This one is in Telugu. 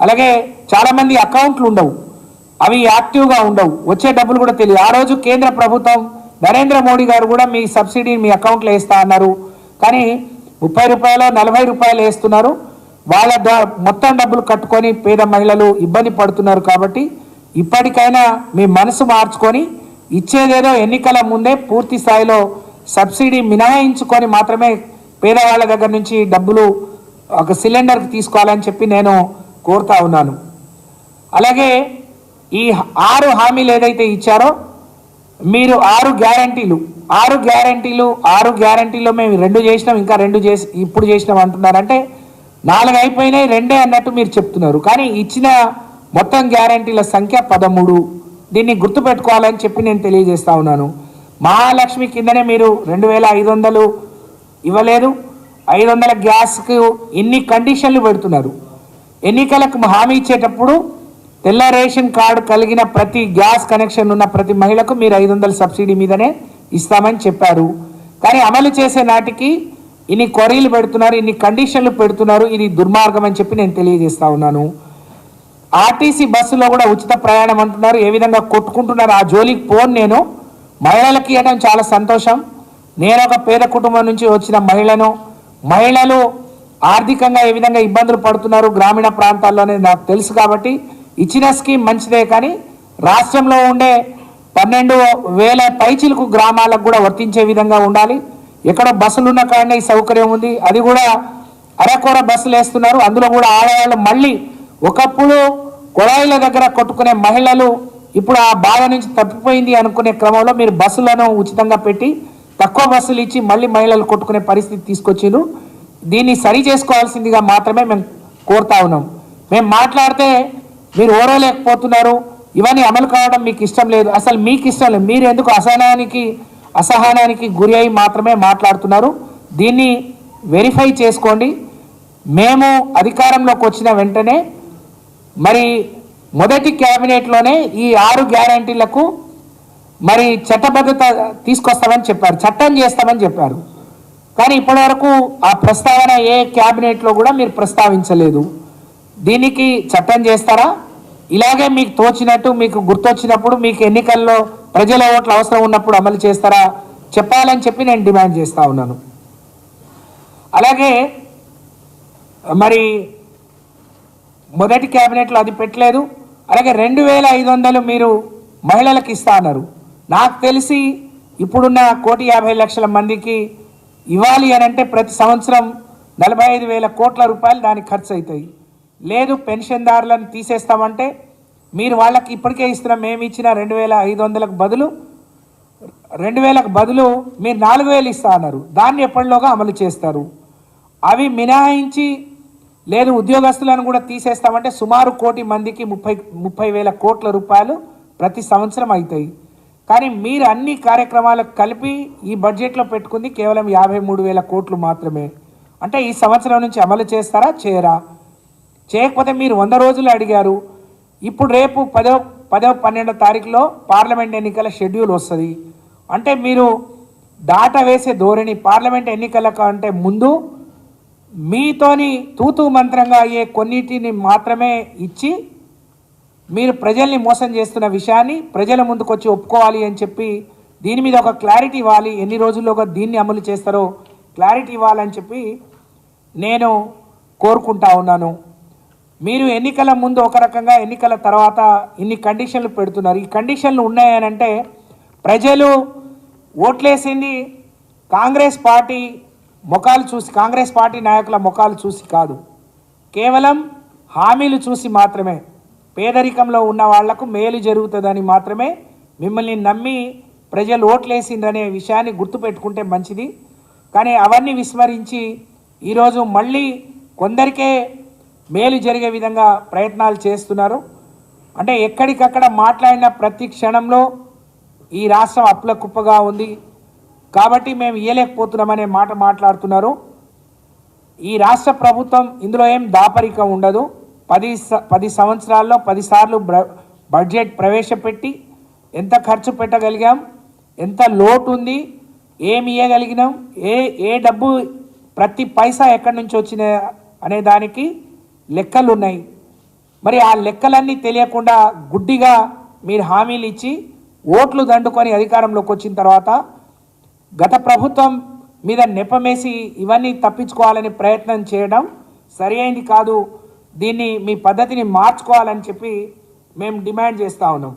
అలాగే చాలామంది అకౌంట్లు ఉండవు. అవి యాక్టివ్గా ఉండవు. వచ్చే డబ్బులు కూడా తెలియదు. ఆ రోజు కేంద్ర ప్రభుత్వం నరేంద్ర మోడీ గారు కూడా మీ సబ్సిడీని మీ అకౌంట్లో వేస్తా అన్నారు. కానీ ముప్పై రూపాయలు నలభై రూపాయలు వేస్తున్నారు. వాళ్ళ ద- మొత్తం డబ్బులు కట్టుకొని పేద మహిళలు ఇబ్బంది పడుతున్నారు కాబట్టి ఇప్పటికైనా మీ మనసు మార్చుకొని ఇచ్చేదేదో ఎన్నికల ముందే పూర్తి స్థాయిలో సబ్సిడీ మినహాయించుకొని మాత్రమే పేదవాళ్ళ దగ్గర నుంచి డబ్బులు ఒక సిలిండర్కి తీసుకోవాలని చెప్పి నేను కోరుతా ఉన్నాను. అలాగే ఈ ఆరు హామీలు ఏదైతే ఇచ్చారో మీరు ఆరు గ్యారంటీలు ఆరు గ్యారంటీలు ఆరు గ్యారంటీలో మేము రెండు చేసినాం ఇంకా రెండు చేసి ఇప్పుడు చేసినాం అంటున్నారంటే నాలుగు అయిపోయినాయి రెండే అన్నట్టు మీరు చెప్తున్నారు. కానీ ఇచ్చిన మొత్తం గ్యారంటీల సంఖ్య పదమూడు. దీన్ని గుర్తుపెట్టుకోవాలని చెప్పి నేను తెలియజేస్తా ఉన్నాను. మహాలక్ష్మి కిందనే మీరు రెండు వేల ఐదు వందలు ఇవ్వలేదు. ఐదు వందల గ్యాస్కు ఇన్ని కండిషన్లు పెడుతున్నారు. ఎన్నికలకు హామీ ఇచ్చేటప్పుడు తెల్ల రేషన్ కార్డు కలిగిన ప్రతి గ్యాస్ కనెక్షన్ ఉన్న ప్రతి మహిళకు మీరు ఐదు వందల సబ్సిడీ మీదనే ఇస్తామని చెప్పారు. కానీ అమలు చేసే నాటికి ఇన్ని క్వరీలు పెడుతున్నారు ఇన్ని కండిషన్లు పెడుతున్నారు ఇది దుర్మార్గం అని చెప్పి నేను తెలియజేస్తా ఉన్నాను. ఆర్టీసీ బస్సులో కూడా ఉచిత ప్రయాణం అంటున్నారు ఏ విధంగా కొట్టుకుంటున్నారు ఆ జోలికి పోను నేను. మహిళలకి ఇవ్వడం చాలా సంతోషం. నేను ఒక పేద కుటుంబం నుంచి వచ్చిన మహిళను మహిళలు ఆర్థికంగా ఏ విధంగా ఇబ్బందులు పడుతున్నారు గ్రామీణ ప్రాంతాల్లోనే నాకు తెలుసు కాబట్టి ఇచ్చిన స్కీమ్ మంచిదే కానీ రాష్ట్రంలో ఉండే పన్నెండు వేల పైచిలకు గ్రామాలకు కూడా వర్తించే విధంగా ఉండాలి. ఎక్కడ బస్సులు ఉన్న కాడనే ఈ సౌకర్యం ఉంది. అది కూడా అరకొర బస్సులు వేస్తున్నారు. అందులో కూడా ఆడవాళ్ళు మళ్ళీ ఒకప్పుడు కుళాయిల దగ్గర కొట్టుకునే మహిళలు ఇప్పుడు ఆ బాధ నుంచి తప్పిపోయింది అనుకునే క్రమంలో మీరు బస్సులను ఉచితంగా పెట్టి తక్కువ బస్సులు ఇచ్చి మళ్ళీ మహిళలు కొట్టుకునే పరిస్థితి తీసుకొచ్చిండ్రు. దీన్ని సరి చేసుకోవాల్సిందిగా మాత్రమే మేము కోరుతా ఉన్నాం. మేము మాట్లాడితే మీరు ఓరలేకపోతున్నారు ఇవన్నీ అమలు కావడం మీకు ఇష్టం లేదు. అసలు మీకు ఇష్టం లేదు. మీరు ఎందుకు అసహనానికి అసహనానికి గురి అయి మాత్రమే మాట్లాడుతున్నారు? దీన్ని వెరిఫై చేసుకోండి. మేము అధికారంలోకి వచ్చిన వెంటనే మరి మొదటి క్యాబినెట్లోనే ఈ ఆరు గ్యారంటీలకు మరి చట్టబద్ధత తీసుకొస్తామని చెప్పారు. చట్టం చేస్తామని చెప్పారు. కానీ ఇప్పటివరకు ఆ ప్రస్తావన ఏ క్యాబినెట్లో కూడా మీరు ప్రస్తావించలేదు. దీనికి చట్టం చేస్తారా? ఇలాగే మీకు తోచినట్టు మీకు గుర్తొచ్చినప్పుడు మీకు ఎన్నికల్లో ప్రజల ఓట్లు అవసరం ఉన్నప్పుడు అమలు చేస్తారా? చెప్పాలని చెప్పి నేను డిమాండ్ చేస్తూ ఉన్నాను. అలాగే మరి మొదటి క్యాబినెట్లో అది పెట్టలేదు. అలాగే రెండు వేల ఐదు వందలు మీరు మహిళలకు ఇస్తా అన్నారు. నాకు తెలిసి ఇప్పుడున్న కోటి యాభై లక్షల మందికి ఇవ్వాలి అని అంటే ప్రతి సంవత్సరం నలభై ఐదు వేల కోట్ల రూపాయలు దానికి ఖర్చు అవుతాయి. లేదు పెన్షన్దారులను తీసేస్తామంటే మీరు వాళ్ళకి ఇప్పటికే ఇస్తున్నాం మేము ఇచ్చిన రెండు వేల ఐదు వందలకు బదులు రెండు వేలకు బదులు మీరు నాలుగు వేలు ఇస్తా అన్నారు. దాన్ని ఎప్పటిలోగా అమలు చేస్తారు? అవి మినహాయించి లేదు ఉద్యోగస్తులను కూడా తీసేస్తామంటే సుమారు కోటి మందికి ముప్పై ముప్పై వేల కోట్ల రూపాయలు ప్రతి సంవత్సరం అవుతాయి. కానీ మీరు అన్ని కార్యక్రమాలకు కలిపి ఈ బడ్జెట్లో పెట్టుకుంది కేవలం యాభై మూడు వేల కోట్లు మాత్రమే. అంటే ఈ సంవత్సరం నుంచి అమలు చేస్తారా? చేయరా? చేయకపోతే మీరు వంద రోజులు అడిగారు. ఇప్పుడు రేపు పదో పదో పన్నెండో తారీఖులో పార్లమెంట్ ఎన్నికల షెడ్యూల్ వస్తుంది. అంటే మీరు దాట వేసే ధోరణి పార్లమెంట్ ఎన్నికల కంటే ముందు మీతోని తూతూ మంత్రంగా అయ్యే కొన్నిటిని మాత్రమే ఇచ్చి మీరు ప్రజల్ని మోసం చేస్తున్న విషయాన్ని ప్రజల ముందుకు వచ్చి ఒప్పుకోవాలి అని చెప్పి దీని మీద ఒక క్లారిటీ ఇవ్వాలి. ఎన్ని రోజుల్లోగా దీన్ని అమలు చేస్తారో క్లారిటీ ఇవ్వాలని చెప్పి నేను కోరుకుంటా ఉన్నాను. మీరు ఎన్నికల ముందు ఒక రకంగా ఎన్నికల తర్వాత ఇన్ని కండిషన్లు పెడుతున్నారు. ఈ కండిషన్లు ఉన్నాయనంటే ప్రజలు ఓట్లేసింది కాంగ్రెస్ పార్టీ ముఖాలు చూసి కాంగ్రెస్ పార్టీ నాయకుల ముఖాలు చూసి కాదు. కేవలం హామీలు చూసి మాత్రమే. పేదరికంలో ఉన్న వాళ్ళకు మేలు జరుగుతుందని మాత్రమే మిమ్మల్ని నమ్మి ప్రజలు ఓట్లేసిందనే విషయాన్ని గుర్తుపెట్టుకుంటే మంచిది. కానీ అవన్నీ విస్మరించి ఈరోజు మళ్ళీ కొందరికే మేలు జరిగే విధంగా ప్రయత్నాలు చేస్తున్నారు. అంటే ఎక్కడికక్కడ మాట్లాడిన ప్రతి క్షణంలో ఈ రాష్ట్రం అప్పుల కుప్పగా ఉంది. కాబట్టి మేము ఇయ్యలేకపోతున్నామనే మాట మాట్లాడుతున్నారు. ఈ రాష్ట్ర ప్రభుత్వం ఇందులో ఏం దాపరికం ఉండదు. పది స- పది సంవత్సరాల్లో పదిసార్లు బడ్జెట్ ప్రవేశపెట్టి ఎంత ఖర్చు పెట్టగలిగాం ఎంత లోటు ఉంది ఏమి ఇవ్వగలిగినాం ఏ ఏ డబ్బు ప్రతి పైసా ఎక్కడి నుంచి వచ్చిన అనే దానికి లెక్కలు ఉన్నాయి మరి ఆ లెక్కలన్నీ తెలియకుండా గుడ్డిగా మీరు హామీలు ఇచ్చి ఓట్లు దండుకొని అధికారంలోకి వచ్చిన తర్వాత గత ప్రభుత్వం మీద నెపమేసి ఇవన్నీ తప్పించుకోవాలని ప్రయత్నం చేయడం సరి అయింది కాదు. దీన్ని మీ పద్ధతిని మార్చుకోవాలని చెప్పి మేము డిమాండ్ చేస్తూ ఉన్నాం.